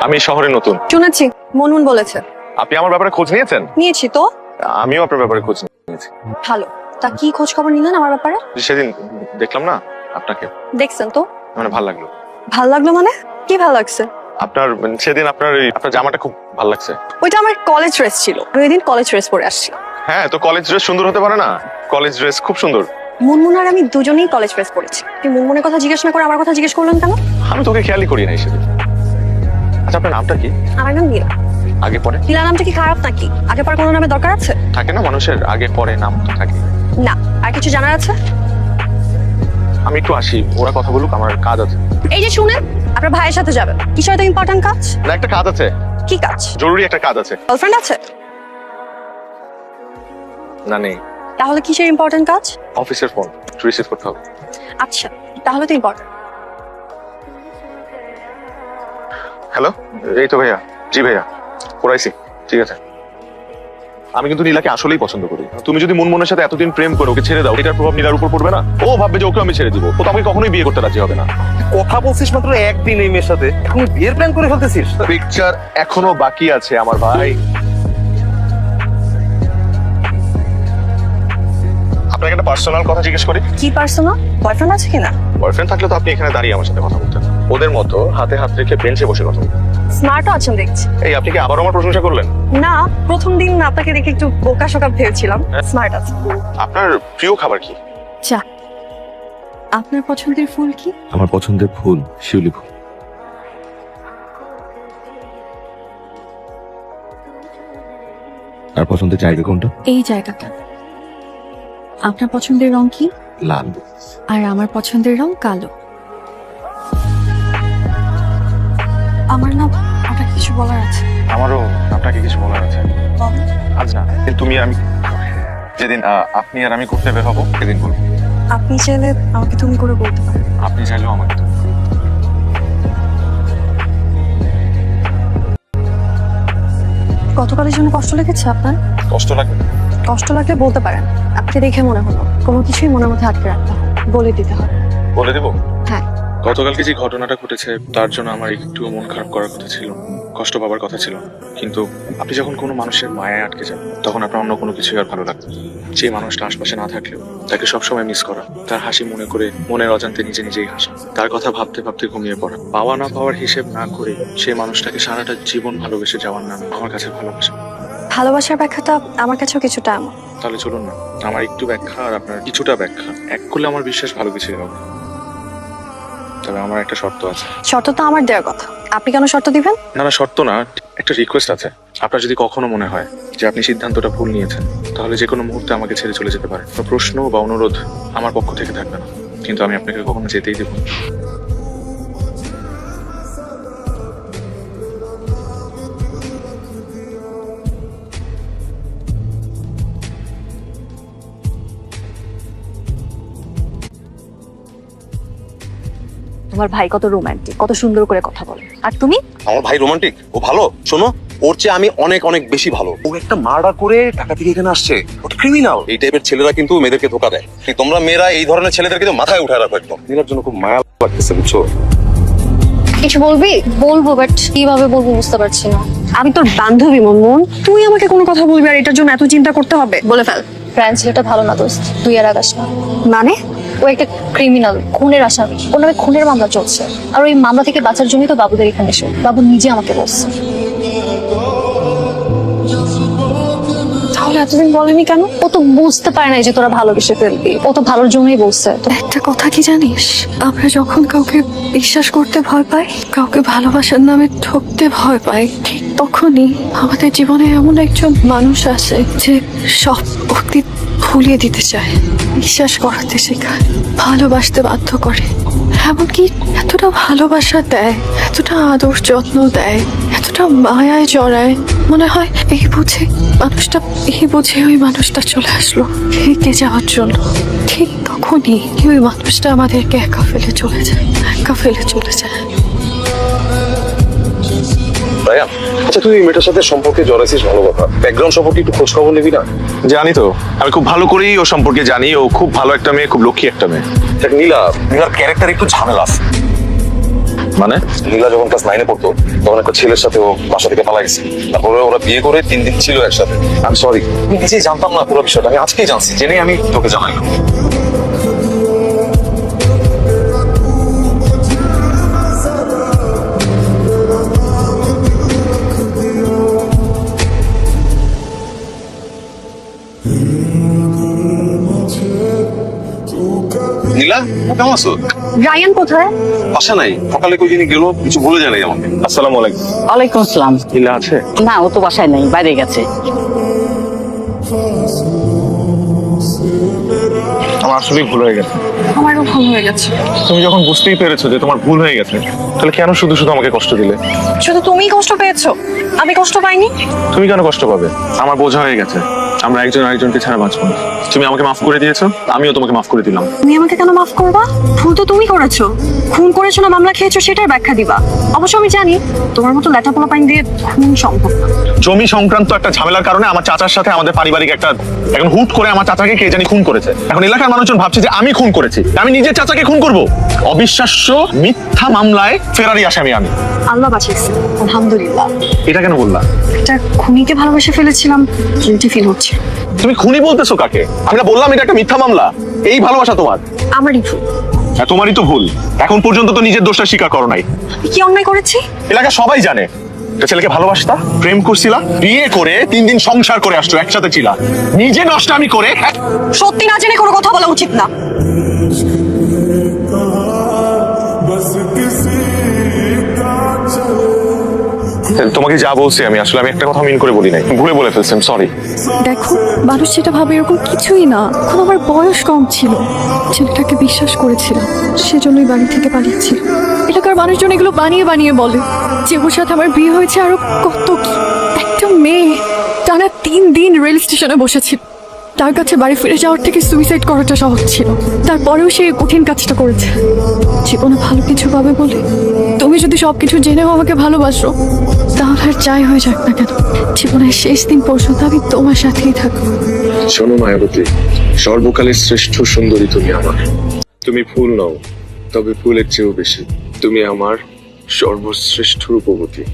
আমি শহরে নতুন। শুনেছি মনমুন বলেছে। আপনি আমার ব্যাপারে খোঁজ নিয়েছেন? নিয়েছি তো। আমিও আপনার ব্যাপারে খোঁজ নিয়েছি। ভালো। তা কি খোঁজ খবর নিলেন আমার ব্যাপারে? সেদিন দেখলাম না আপনাকে। দেখছেন তো। মানে ভালো লাগল। ভালো লাগল মানে? কি ভালো লাগছে? আপনার মানে সেদিন আপনার ওই- আপনার জামাটা খুব ভালো লাগছে। ওইটা আমার কলেজ ড্রেস ছিল। আমি ওই দিন কলেজ ড্রেস পরে আসছি হ্যাঁ তো কলেজ ড্রেস সুন্দর হতে পারে না? কলেজ ড্রেস খুব সুন্দর। মুনমুন আর আমি দুজনেই কলেজ ড্রেস পরেছি। আপনি মুনমুনের কথা জিজ্ঞেস না করে আমার কথা জিজ্ঞেস করলেন কেন? আমি তোকে খেয়ালই করি নাই সেদিন। আচ্ছা আপনার নামটা কি? আমার নাম নীলা। আগে পরে? নীলা নামটা কি খারাপ নাকি? আগে পর কোনো নামে দরকার আছে? থাকে না মানুষের আগে পরে নাম তো থাকে। না আর কিছু জানার আছে? আমি একটু আসি ওরা কথা বলুক আমার কাজ আছে। এই যে শুনেন আপনার ভাইয়ের সাথে যাবেন। কিসের তো ইম্পর্টেন্ট কাজ? না একটা কাজ আছে। কি কাজ? জরুরি একটা কাজ আছে। গার্লফ্রেন্ড আছে? না নেই। তাহলে কিসের ইম্পর্টেন্ট কাজ? অফিসের ফোন রিসিভ করতে হবে। আচ্ছা তাহলে তো ইম্পর্টেন্ট হ্যালো? এই তো ভাইয়া। জি ভাইয়া। পড়াইছি ঠিক আছে। আমি কিন্তু নীলাকে আসলেই পছন্দ করি। তুমি যদি মুনমনের সাথে এতদিন প্রেম করে ওকে ছেড়ে দাও এটার প্রভাব নীলার উপর পড়বে না? ও ভাববে যে ওকে আমি ছেড়ে দিব। ও তো আমাকে কখনোই বিয়ে করতে রাজি হবে না। কথা বলছিস মাত্র একদিন এই মেয়ের সাথে। এখন বিয়ের প্ল্যান করে ফেলতেছিস? পিকচার এখনও বাকি আছে আমার ভাই। আপনাকে একটা পার্সোনাল কথা জিজ্ঞেস করি। কি পার্সোনাল বয়ফ্রেন্ড আছে কিনা? বয়ফ্রেন্ড থাকলে তো আপনি এখানে দাঁড়িয়ে আমার সাথে কথা বলতেন। ওদের মতো হাতে হাত রেখে বেঞ্চে বসে কথা স্মার্টও আছেন দেখছি। এই আপনি কি আবারও আমার প্রশংসা করলেন? না প্রথম দিন আপনাকে দেখে একটু বোকা শোকা ভেবেছিলাম। স্মার্ট আছে আপনার প্রিয় খাবার কি? চা। আপনার পছন্দের ফুল কি? আমার পছন্দের ফুল শিউলি ফুল। আর পছন্দের জায়গা কোনটা? এই জায়গাটা। আপনার পছন্দের রং কি? লাল। আর আমার পছন্দের রং কালো। কিছু বলার আছে? আমারও আপনাকে কিছু বলার আছে। আজ না কিন্তু তুমি আমি যেদিন আপনি আর আমি ঘুরতে বের হব সেদিন বলব। আপনি চাইলে আমাকে তুমি করে বলতে পারেন আপনি চাইলেও আমাকে তুমি। গতকালের জন্য কষ্ট লেগেছে আপনার? কষ্ট লাগবে কষ্ট লাগলে বলতে পারেন। আপনি দেখে মনে হলো। কোনো কিছুই মনের মধ্যে আটকে রাখতে হবে বলে দিতে হবে বলে দেবো? হ্যাঁ। গতকালকে যে ঘটনাটা ঘটেছে তার জন্য আমার একটু মন খারাপ করার কথা ছিল কষ্ট পাবার কথা ছিল। কিন্তু আপনি যখন কোনো মানুষের মায়ায় আটকে যান তখন আপনার অন্য কোনো কিছুই আর ভালো লাগবে যে মানুষটা আশপাশে না থাকলেও তাকে সবসময় মিস করা তার হাসি মনে করে মনের অজান্তে নিজে নিজেই হাসা তার কথা ভাবতে ভাবতে ঘুমিয়ে পড়া পাওয়া না পাওয়ার হিসেব না করে সেই মানুষটাকে সারাটা জীবন ভালোবেসে যাওয়ার নাম আমার কাছে ভালোবাসা। ভালোবাসার ব্যাখ্যাটা আমার কাছেও কিছুটা এমন। তাহলে চলুন না আমার একটু ব্যাখ্যা আর আপনার কিছুটা ব্যাখ্যা। এক করলে আমার বিশ্বাস ভালো কিছুই হবে তবে আমার একটা শর্ত আছে। শর্ত তো আমার দেওয়ার কথা। আপনি কেন শর্ত দিবেন? না না, শর্ত না, একটা রিকোয়েস্ট আছে। আপনার যদি কখনো মনে হয় যে আপনি সিদ্ধান্তটা ভুল নিয়েছেন, তাহলে যে কোনো মুহূর্তে আমাকে ছেড়ে চলে যেতে পারে। প্রশ্ন বা অনুরোধ আমার পক্ষ থেকে থাকবে না। কিন্তু আমি আপনাকে কখনো যেতেই দেবো তোমার ভাই কত রোমান্টিক কত সুন্দর করে কথা বলে। আর তুমি? আমার ভাই রোমান্টিক ও ভালো? শোনো ওর চেয়ে আমি অনেক অনেক বেশি ভালো। ও একটা মার্ডার করে টাকা থেকে এখানে আসছে। ও তো ক্রিমিনাল এই টাইপের ছেলেরা কিন্তু মেয়েদেরকে ধোকা দেয়। কি তোমরা মেয়েরা এই ধরনের ছেলেদেরকে তো মাথায় উঠায় রাখো একদম। নীলার জন্য খুব মায়া লাগতেছে বুঝছ? কিছু বলবি? বলব বাট কীভাবে বলব বুঝতে পারছি না। আমি তোর বান্ধবী মনমোহন। তুই আমাকে কোনো কথা বলবি আর এটার জন্য এত চিন্তা করতে হবে? বলে ফেল। ফ্রেন্ড ছেলেটা ভালো না দোস্ত। তুই আর আগাস না। মানে? ও একটা ক্রিমিনাল খুনের আসামি। ওর নামে খুনের মামলা চলছে। আর ওই মামলা থেকে বাঁচার জন্যই তো বাবুদের এখানে এসে। বাবু নিজে আমাকে বলছে। তাহলে এতদিন বলেনি কেন? ও তো বুঝতে পারে না যে তোরা ভালোবেসে ফেলবি। ও তো ভালোর জন্যই বলছে। তো একটা কথা কি জানিস? আমরা যখন কাউকে বিশ্বাস করতে ভয় পাই, কাউকে ভালোবাসার নামে ঠকতে ভয় পাই, ঠিক তখনই আমাদের জীবনে এমন একজন মানুষ আসে যে সব অতীত ভুলিয়ে দিতে চায়। বিশ্বাস করাতে শেখায়, ভালোবাসতে বাধ্য করে। এমনকি এতটা ভালোবাসা দেয়, এতটা আদর যত্ন দেয়, এতটা মায়ায় জড়ায়। মনে হয় এই বুঝে মানুষটা, এই বুঝে ওই মানুষটা চলে আসলো। এগিয়ে যাওয়ার জন্য ঠিক তখনই ওই মানুষটা আমাদেরকে একা ফেলে চলে যায়, একা ফেলে চলে যায়। আচ্ছা তুই মেয়েটার সাথে সম্পর্কে জড়াইছিস ভালো কথা। ব্যাকগ্রাউন্ড সম্পর্কে একটু খোঁজ খবর নিবি না? জানি তো। আমি খুব ভালো করেই ও সম্পর্কে জানি। ও খুব ভালো একটা মেয়ে খুব লক্ষ্মী একটা মেয়ে। দেখ নীলা নীলার ক্যারেক্টার একটু ঝামেলা আছে। মানে? নীলা যখন ক্লাস নাইনে পড়তো তখন একটা ছেলের সাথে ও বাসা থেকে পালা গেছে। তারপরে ওরা বিয়ে করে তিন দিন ছিল একসাথে। আমি সরি আমি নিজেই জানতাম না পুরো বিষয়টা আমি আজকেই জানছি জেনে আমি তোকে জানাইলাম কেমন আছো? রায়ান কোথায়? বাসা নাই। সকালে কই গেল কিছু বলে জানাই আমাকে। আসসালামু আলাইকুম। ওয়ালাইকুম আসসালাম। নীলা আছে? না ও তো বাসায় নেই বাইরে গেছে। আমার আসলেই ভুল হয়ে গেছে। আমারও ভুল হয়ে গেছে। তুমি যখন বুঝতেই পেরেছ যে তোমার ভুল হয়ে গেছে তাহলে কেন শুধু শুধু আমাকে কষ্ট দিলে? শুধু তুমিই কষ্ট পেয়েছ? আমি কষ্ট পাইনি? তুমি কেন কষ্ট পাবে? আমার বোঝা হয়ে গেছে। আমরা একজন আরেকজনকে ছাড়া বাঁচবো না। তুমি আমাকে মাফ করে দিয়েছ আমিও তোমাকে মাফ করে দিলাম। তুমি আমাকে কেন মাফ করবা? ভুল তো তুমি করেছ। খুন করেছ না মামলা খেয়েছো সেটার ব্যাখ্যা দিবা। অবশ্য আমি জানি তোমার মতো লেটা পোলা পাইন দিয়ে খুন সম্ভব না। জমি সংক্রান্ত একটা ঝামেলার কারণে আমার চাচার সাথে আমাদের পারিবারিক একটা এখন হুট করে আমার চাচাকে কে জানি খুন করেছে। এখন এলাকার মানুষজন ভাবছে যে আমি খুন করেছি। আমি নিজের চাচাকে খুন করব? অবিশ্বাস্য মিথ্যা মামলায় ফেরারি আসামি আমি। আল্লাহ বাঁচিয়েছে আলহামদুলিল্লাহ। এটা কেন বললা? একটা খুনিকে ভালোবেসে ফেলেছিলাম গিলটি ফিল হচ্ছে। তুমি খুনি বলতেছো কাকে? আমি না বললাম এটা একটা মিথ্যা মামলা। এই ভালোবাসা তোমার। আমারই ভুল। হ্যাঁ তোমারই তো ভুল। এখন পর্যন্ত তো নিজের দোষটা স্বীকার করো নাই। কি অন্যায় করেছি? এলাকা সবাই জানে। একটা ছেলেকে ভালোবাসতা প্রেম করছিলা বিয়ে করে তিন দিন সংসার করে আসছো একসাথে ছিলা। নিজে নষ্ট আমি করে সত্যি না জেনে কোনো কথা বলা উচিত না। তোমাকে যা বলছি আমি, আসলে আমি একটা কথা মিন করে বলি নাই। ভুলে বলে ফেলছি সরি দেখো, মানুষ যেটা ভাবে এরকম কিছুই না। এখন আমার বয়স কম ছিল। ছেলেটাকে বিশ্বাস করেছিলাম। সেজন্যই বাড়ি থেকে পালিয়েছিল এলাকার মানুষজন এগুলো বানিয়ে বানিয়ে বলে যে ওর সাথে আমার বিয়ে হয়েছে আরও কত কি। একটা মেয়ে টানা তিন দিন রেল স্টেশনে বসেছিল। তার কাছে বাড়ি ফিরে যাওয়ার থেকে সুইসাইড করাটা সহজ ছিল। তারপরেও সে কঠিন কাজটা করেছে। জীবনে ভালো কিছু পাবে বলে। তুমি যদি সবকিছু জেনেও আমাকে ভালোবাসো, তাহলে আর যাই হয়ে যাক না কেন। জীবনের শেষ দিন পর্যন্ত আমি তোমার সাথেই থাকব। শোনো, মায়াবতী, সর্বকালের শ্রেষ্ঠ সুন্দরী তুমি আমার। তুমি ফুল নও, তবে ফুলের চেয়েও বেশি। তুমি আমার সর্বশ্রেষ্ঠ রূপবতী।